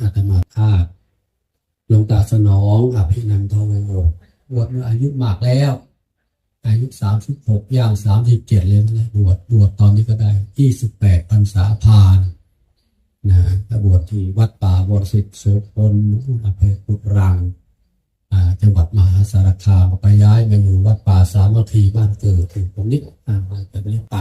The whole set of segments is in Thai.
อาตมาภาพหลวงตาสนองอภินันทโวบวชเมื่ออายุมากแล้ว อายุสามสิบหกย่างสามสิบเจ็ดเลยนะบวชบวชตอนนี้ก็ได้ยี่สิบแปดพรรษาพานนะบวชที่วัดป่าบรสิทธิ์โสพลอำเภอกุรังจังหวัดมหาสารคามไปย้ายมาอยู่วัดป่าสามัคคีบ้านเกิดถึงตรงนี้อ่ามาจากนี้ไป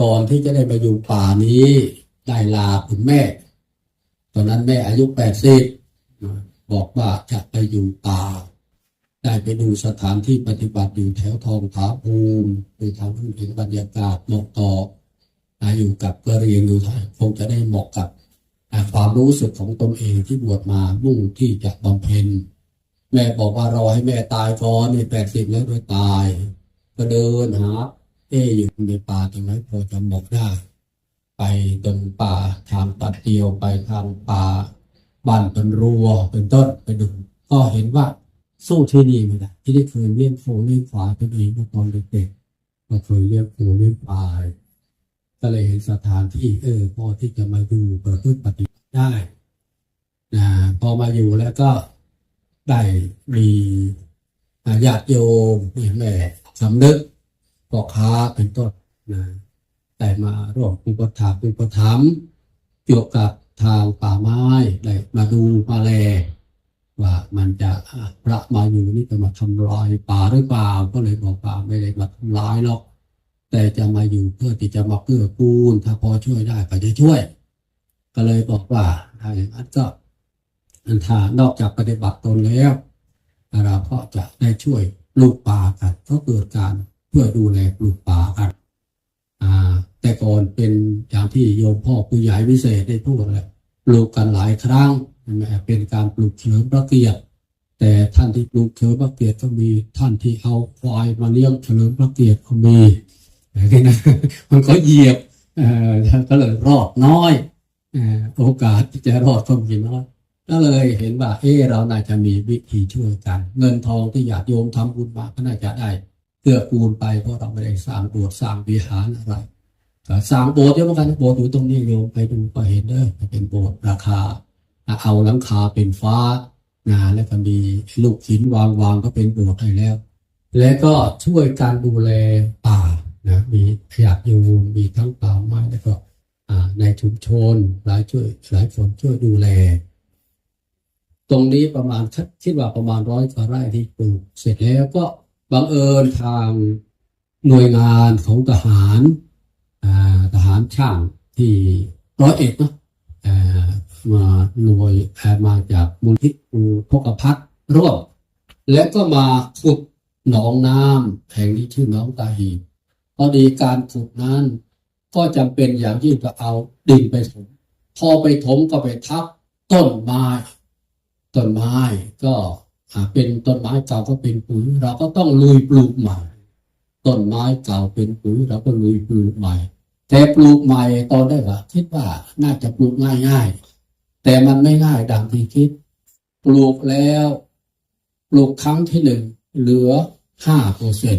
ก่อนที่จะได้มาอยู่ป่านี้ได้ลาคุณแม่ ตอนนั้นแม่อายุแปดสิบบอกว่าจะไปอยู่ป่า ได้ไปดูสถานที่ปฏิบัติอยู่แถวทองผาภูมิไปทำให้เห็นบรรยากาศเหมาะต่ออาอยู่กับกระเรียนอยู่ท่านคงจะได้เหมาะกับความรู้สึกของตนเองที่บวชมามุ่งที่จะบำเพ็ญแม่บอกว่ารอให้แม่ตายก่อนนี่แปดสิบแล้วด้วยตาย ก็เดินหาเอ๊ะอยู่ในป่าตรงไหนพอจะเหมาะได้ ไปเตรงป่าทางตัดเดียวไปทางป่าบ้านเป็นรัวเป็นต้นไปดูก็เห็นว่าสู้ที่นี่ไม่ได้ที่ได้เคยเลี้ยงโคเลี้ยงขวาตัวเองเมื่อตอนเด็กๆก็เคยเลี้ยงโคเลี้ยงปลาก็เลยเห็นสถานที่เออพอที่จะมาดูประพฤติปฏิบัติได้นะพอมาอยู่แล้วก็ได้มีญาติโยมมีแม่สำนึกพ่อค้าเป็นต้นนะ ได้มาร่วมอุปถัมภ์อุปถัมภ์เกี่ยวกับทางป่าไม้ได้มาดูมาแลว่ามันจะพระมาอยู่นี่จะมาทำลายป่าหรือเปล่าก็เลยบอกว่าไม่ได้มาทำลายหรอก แต่จะมาอยู่เพื่อที่จะมาเกื้อกูล ถ้าพอช่วยได้ก็จะช่วย ก็เลยบอกว่าถ้าอย่างนั้นก็อันถ้านอกจากปฏิบัติตนแล้วเราก็จะได้ช่วยลูกป่ากันก็เกิดการเพื่อดูแลลูกป่ากัน ก่อนเป็นอย่างที่โยมพ่อผู้ใหญ่วิเศษได้พูดแหละปลูกกันหลายครั้งแม้เป็นการปลูกเฉลิมพระเกียรติแต่ท่านที่ปลูกเฉลิมพระเกียรติก็มีท่านที่เอาควายมาเลี้ยงเฉลิมพระเกียรติก็มีอะไรนะมันก็เหยียบเอ่อก็เลยรอดน้อยโอกาสที่จะรอดก็มีน้อยก็เลยเห็นว่าเออเราน่าจะมีวิธีช่วยกัน เงินทองที่ญาติโยมทำบุญมาก็น่าจะได้เกื้อกูลไปเพราะเราไม่ได้สร้างโบสถ์สร้างวิหารอะไร สร้างโบสถ์เยอะเหมือนกันโบสถ์อยู่ตรงนี้โยมไปดูก็เห็นเด้อเป็นโบสถ์ราคาเอาหลังคาเป็นฟ้านะแล้วก็มีลูกหินวางวางก็เป็นโบสถ์ให้แล้ว แล้วก็ช่วยการดูแลป่านะมีขยะอยู่มีทั้งป่าไม้แล้วก็ในชุมชนหลายช่วยหลายคนช่วยดูแล ตรงนี้ประมาณคิดว่าประมาณร้อยกว่าไร่ที่ปลูกเสร็จแล้วก็บังเอิญทางหน่วยงานของทหาร ทหารช่างที่ร้อยเอ็ดเนาะมาหน่วยมาจากมูลที่พกพัฒน์ร่วมแล้วก็มาขุดหนองน้ำแห่งนี้ชื่อหนองตาหีพอดีการขุดนั้น ก็จำเป็นอย่างยิ่งก็เอาดินไปถมพอไปถมก็ไปทับต้นไม้ต้นไม้ก็เป็นต้นไม้เก่าก็เป็นปุ๋ยเราก็ต้องลุยปลูกใหม่ ต้นไม้เก่าเป็นปุ๋ยเราก็ลุยปลูกใหม่ แต่ปลูกใหม่ตอนแรกอะคิดว่าน่าจะปลูกง่ายๆ แต่มันไม่ง่ายดังที่คิด ปลูกแล้ว ปลูกครั้งที่หนึ่งเหลือห้าเปอร์เซ็น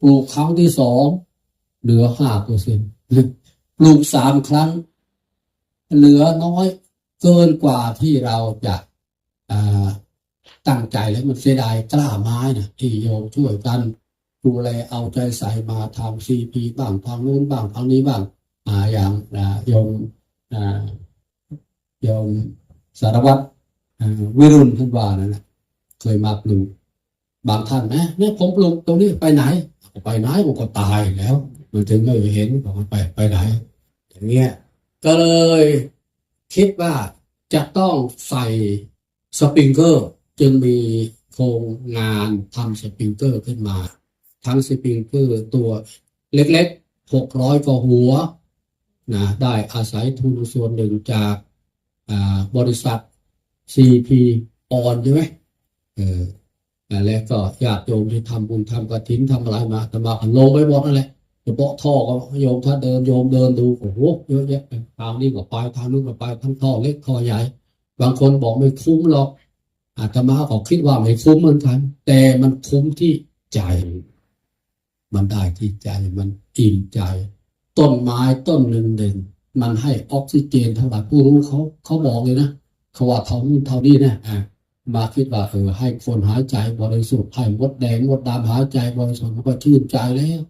ปลูกครั้งที่สองเหลือห้าเปอร์เซ็นปลูกสามครั้ง เหลือน้อยเกินกว่าที่เราจะอ่าตั้งใจแล้วมันเสียดายกล้าไม้นะที่โยมช่วยกัน ดูแลเอาใจใส่มาทำซีพีบ้างทางนู้นบ้างทางนี้บ้างอาอย่างอ่าโยมอ่าโยมสารวัตรวิรุณท่านว่านั่นแหละเคยมาปลูกบางท่านนะเนี่ยผมปลูกตรงนี้ไปไหน ไปไหนผมก็ตายแล้วมันถึงไม่เห็นบอกไปไปไหนอย่างเงี้ยก็เลยคิดว่าจะต้องใส่สปริงเกอร์ จึงมีโครงงานทำสปริงเกอร์ขึ้นมา ทั้งสปริงเกอร์ตัวเล็กๆหกร้อยกว่าหัวนะได้อาศัยทุนส่วนหนึ่งจากาบริษัท CP ออนใช่ไหมเออแล้วก็ญาติโยมที่ทำบุญทำกระถินทำอะไรมาแต่มาลงไปหมดนั่นแหละเฉพาะท่อก็โยมถ้าเดินโยมเดินดูโอ้โหเยอะแยะทางนี้ก็ไปทางนู้นก็ไปทั้งท่อเล็กท่อใหญ่ บางคนบอกไม่คุ้มหรอกอาตมาก็คิดว่าไม่คุ้มเหมือนกันแต่มันคุ้มที่ใจ มันได้ที่ใจมันอิ่มใจ ต้นไม้ต้นหนึ่งหนึ่งมันให้ออกซิเจนเท่าไหร่ผู้รู้เขาเขาบอกเลยนะเขาว่าเท่านู้นเท่านี้นะอ่ามาคิดว่าเออให้คนหายใจบริสุทธิ์ให้มดแดงมดดำหายใจบริสุทธิ์ก็ชื่นใจแล้ว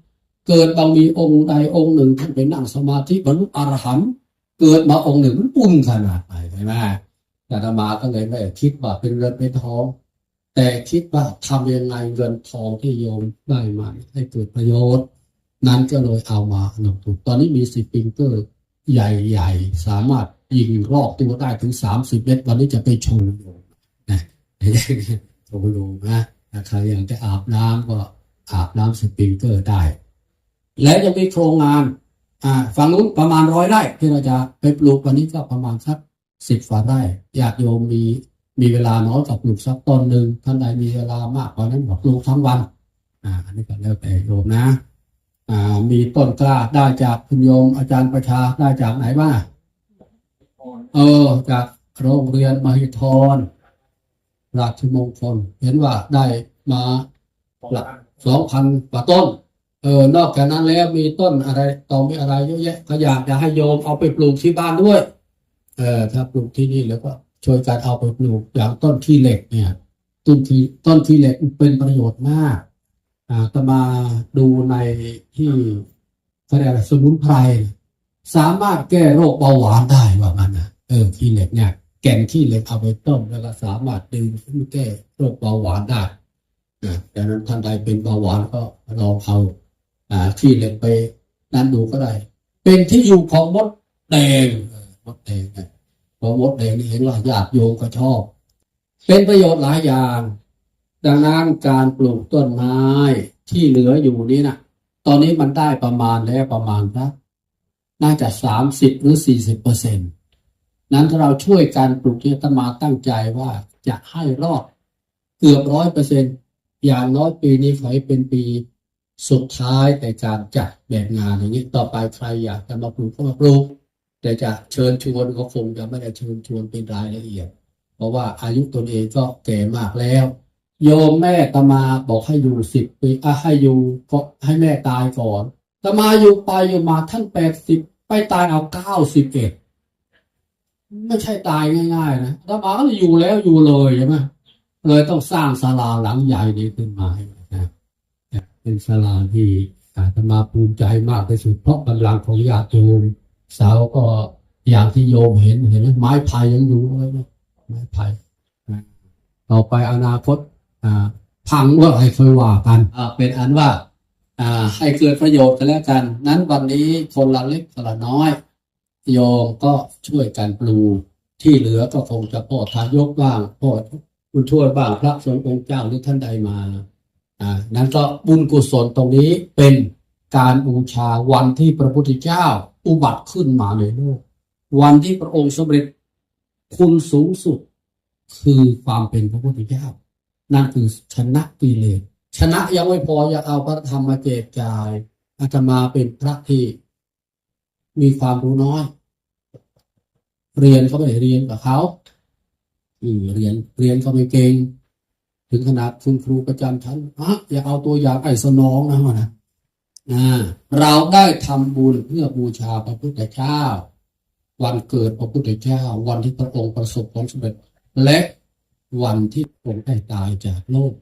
เกิดบางมีองค์ใดองค์หนึ่งท่านไปนั่งสมาธิบรรลุอรหันต์เกิดมาองค์หนึ่งมันปุ่นขนาดไหนใช่ไหมแต่อาตมาก็เลยไม่คิดว่าเป็นเงินเป็นทอง แต่คิดว่าทำยังไงเงินทองที่โยมได้มาให้เกิดประโยชน์ นั้นก็เลยเอามาลงทุนตอนนี้มีสปริงเกอร์ใหญ่ๆ สามารถยิงรอบตัวได้ถึงสามสิบเมตร วันนี้จะไปชมดูนะชมดูนะใครอยากจะอาบน้ำก็อาบน้ำสปริงเกอร์ได้ และยังมีโครงงานอ่าฝั่งนู้นประมาณร้อยไร่ที่เราจะไปปลูกวันนี้ก็ประมาณสักสิบฝ่าไร่อยากโยมมี มีเวลาน้อยกับปลูกสักต้นหนึ่งท่านใดมีเวลามากกว่านั้นบอกปลูกทั้งวัน อ่าอันนี้ก็แล้วแต่โยมนะ อ่า มีต้นกล้าได้จากคุณโยมอาจารย์ประชาได้จากไหนบ้างเออ จากโรงเรียนมหิธรราชมงคลเห็นว่าได้มาหลักสองพันกว่าต้น เออนอกจากนั้นแล้วมีต้นอะไรต่อมีอะไรเยอะแยะก็อยากจะให้โยมเอาไปปลูกที่บ้านด้วย เออถ้าปลูกที่นี่แล้วก็ ช่วยกันเอาไปปลูกอย่างต้นขี้เหล็กเนี่ยต้นที่ต้นขี้เหล็กเป็นประโยชน์มากอ่าจะมาดูในที่เขาเรียกอะไรสมุนไพรสามารถแก้โรคเบาหวานได้ว่ามันนะเออขี้เหล็กเนี่ยแก่นขี้เหล็กเอาไปต้มแล้วก็สามารถดื่มขึ้นแก้โรคเบาหวานได้อ่าดังนั้นท่านใดเป็นเบาหวานก็ลองเอาอ่าขี้เหล็กไปนั่นดูก็ได้ เป็นที่อยู่ของมดแดงมดแดงนะ พระมดแดงนี่เห็นว่าญาติโยมก็ชอบ เป็นประโยชน์หลายอย่าง ดังนั้นการปลูกต้นไม้ที่เหลืออยู่นี้นะตอนนี้มันได้ประมาณแล้วประมาณสักน่าจะสามสิบหรือสี่สิบเปอร์เซ็นต์นั้นถ้าเราช่วยการปลูกที่อาตมาตั้งใจว่าจะให้รอดเกือบร้อยเปอร์เซ็นต์อย่างน้อยปีนี้ขอให้เป็นปีสุดท้ายในการจัดแบบงานอย่างนี้ต่อไปใครอยากจะมาปลูกก็มาปลูก แต่จะเชิญชวนก็คงจะไม่ได้เชิญชวนเป็นรายละเอียด เพราะว่าอายุตนเองก็แก่มากแล้ว โยมแม่ตมาบอกให้อยู่สิบปีอะให้อยู่ก็ให้แม่ตายก่อนตมาอยู่ไปอยู่มาท่านแปดสิบไปตายเอาเก้าสิบเอ็ดไม่ใช่ตายง่าย ๆ นะตมาก็อยู่แล้วอยู่เลยใช่ไหมเลยต้องสร้างศาลาหลังใหญ่นี้ขึ้นมานะเป็นศาลาที่อาตมาภูมิใจมากที่สุดเพราะกำลังของญาติโยม เสาก็อย่างที่โยมเห็นเห็นไหมไม้ไผ่ยังอยู่เลยนะไม้ไผ่ต่อไปอนาคตพังว่าให้เคยว่ากันเป็นอันว่าให้เกิดประโยชน์กันแล้วกัน นั้นวันนี้คนละเล็กคนละน้อย โยมก็ช่วยกันปลูกที่เหลือก็คงจะพ่อทายกบ้างพ่อคุณช่วยบ้างพระสงฆ์องค์เจ้าหรือท่านใดมาอ่านั้นก็บุญกุศลตรงนี้เป็นการบูชาวันที่พระพุทธเจ้า อุบัติขึ้นมาในโลก วันที่พระองค์สำเร็จคุณสูงสุด คือความเป็นพระพุทธเจ้า นั่นคือชนะกิเลสชนะยังไม่พออยากเอาพระธรรมมาแจกจ่ายอาตมาเป็นพระที่มีความรู้น้อย เรียนเขาไม่ได้เรียนกับเขาอืเรียนเรียนเขาไม่เก่ง ถึงขนาดคุณครูประจำชั้นฮะอย่าเอาตัวอย่างไอ้สนองนะวะนะ อ่าเราได้ทำบุญเพื่อบูชาพระพุทธเจ้า วันเกิดพระพุทธเจ้า วันที่พระองค์ประสบความสำเร็จ และวันที่พระองค์ได้ตายจากโลก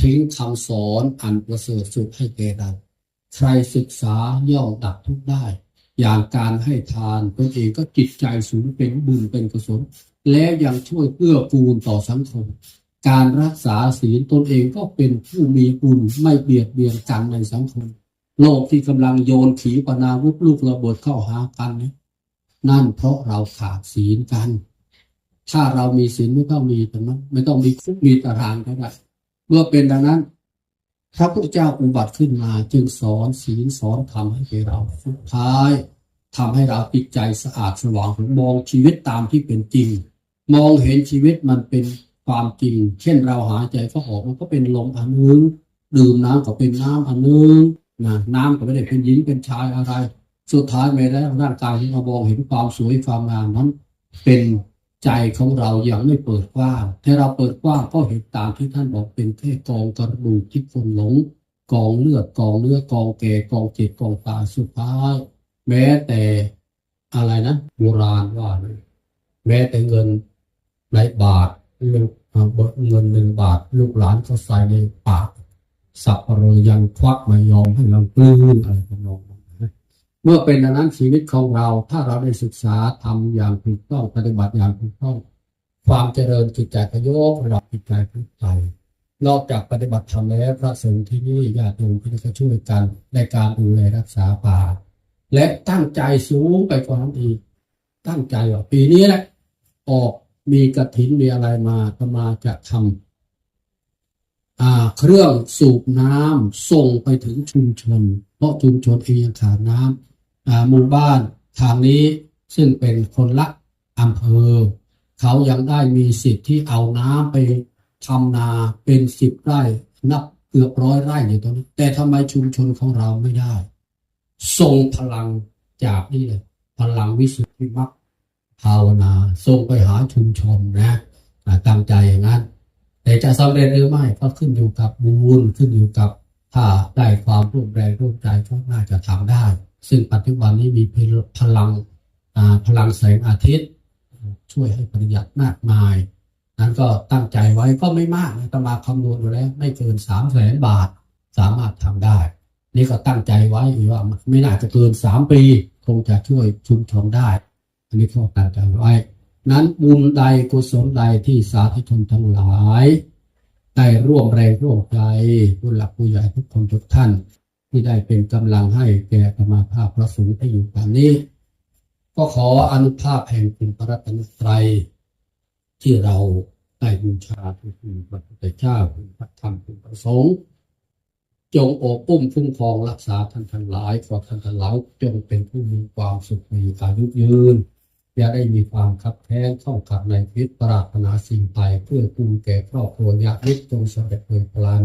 ทิ้งคำสอนอันประเสริฐสุดให้แก่เราใครศึกษาย่อมดับทุกได้ อย่างการให้ทานตนเองก็จิตใจสูงเป็นบุญเป็นกุศลแล้วยังช่วยเอื้อกูลต่อสังคม การรักษาศีลตนเองก็เป็นผู้มีบุญไม่เบียดเบียนกันในสังคม โลกที่กำลังโยนขีปนาวุธลูกระเบิดเข้าหากันเนี่ยนั่นเพราะเราขาดศีลกัน ถ้าเรามีศีลไม่ต้องมีแต่นั้นไม่ต้องมีคุกมีตารางก็ได้เมื่อเป็นดังนั้นพระพุทธเจ้าอุบัติขึ้นมาจึงสอนศีลสอนธรรมให้แก่เราสุดท้ายทำให้เราจิตใจสะอาดสว่างมองชีวิตตามที่เป็นจริง มองเห็นชีวิตมันเป็นความจริง เช่นเราหายใจเข้าออกมันก็เป็นลมอันนึง ดื่มน้ำก็เป็นน้ำอันนึง นะน้ำก็ไม่ได้เป็นหญิงเป็นชายอะไร สุดท้ายไม่ได้ร่างกายที่เรามองเห็นความสวยความงามนั้นเป็นใจของเรายังไม่เปิดกว้างถ้าเราเปิดกว้างก็เห็นตามที่ท่านบอกเป็นแค่กองกระดูกที่คนหลง กองเลือดกองเนื้อกองแก่กองเจ็บกองตาสุดท้ายแม้แต่อะไรนะโบราณว่าแม้แต่เงินในบาทลูกอ่าเงินหนึ่งบาท ลูกหลานเขาใส่ในปาก สับปะเรอยังควักไม่ยอมให้เรากลืนอะไรทำนองเมื่อเป็นดังนั้นชีวิตของเรา ถ้าเราได้ศึกษาทำอย่างถูกต้องปฏิบัติอย่างถูกต้อง ความเจริญจิตใจก็ยกระดับจิตใจขึ้นไปนอกจากปฏิบัติธรรมแล้วพระสงฆ์ที่นี่ญาติโยมที่นี่ก็ช่วยกันในการดูแลรักษาป่า และตั้งใจสูงไปกว่านั้นอีกตั้งใจว่าปีนี้แหละออกมีกระถินมีอะไรมาก็มาจะทำอ่า เครื่องสูบน้ำส่งไปถึงชุมชน เพราะชุมชนเองยังขาดน้ำหมู่บ้านทางนี้ซึ่งเป็นคนละอำเภอ เขายังได้มีสิทธิ์ที่เอาน้ำไปทำนาเป็นสิบไร่นับเกือบร้อยไร่อยู่ตรงนี้ แต่ทำไมชุมชนของเราไม่ได้ส่งพลังจากนี่เลย พลังวิสุทธิมรรคภาวนาส่งไปหาชุมชนนะตั้งใจอย่างนั้น แต่จะสำเร็จหรือไม่ก็ขึ้นอยู่กับบุญขึ้นอยู่กับถ้าได้ความร่วมแรงร่วมใจก็น่าจะทำได้ ซึ่งปัจจุบันนี้มีพลังพลังแสงอาทิตย์ ช่วยให้ประหยัดมากมาย นั้นก็ตั้งใจไว้ก็ไม่มากนะตมาคำนวณดูแล้วไม่เกินสามแสนบาทสามารถทำได้ นี่ก็ตั้งใจไว้ว่าไม่น่าจะเกินสามปี คงจะช่วยชุมชนได้ อันนี้ก็ตั้งใจไว้ นั้นบุญใดกุศลใดที่สาธุชนทั้งหลายได้ร่วมแรงร่วมใจผู้หลักผู้ใหญ่ทุกคนทุกท่าน ที่ได้เป็นกำลังให้แก่กรรมาภาพพระสงฆ์ที่อยู่กันนี้ ก็ขออนุภาพแห่งคุณพระรัตนตรัยที่เราได้บูชาคุณพระพุทธเจ้าคุณพระธรรมคุณพระสงฆ์จงโอบปุ้มคุ้มครองรักษาท่านทั้งหลายขอท่านทั้งหลายจงเป็นผู้มีความสุขมีอายุยืน อย่าได้มีความขับแค้นข้องขัดในพิษปรารถนาสิ่งใดเพื่อกูแก่ครอบครัวญาติมิตรจงสำเร็จโดยพลัน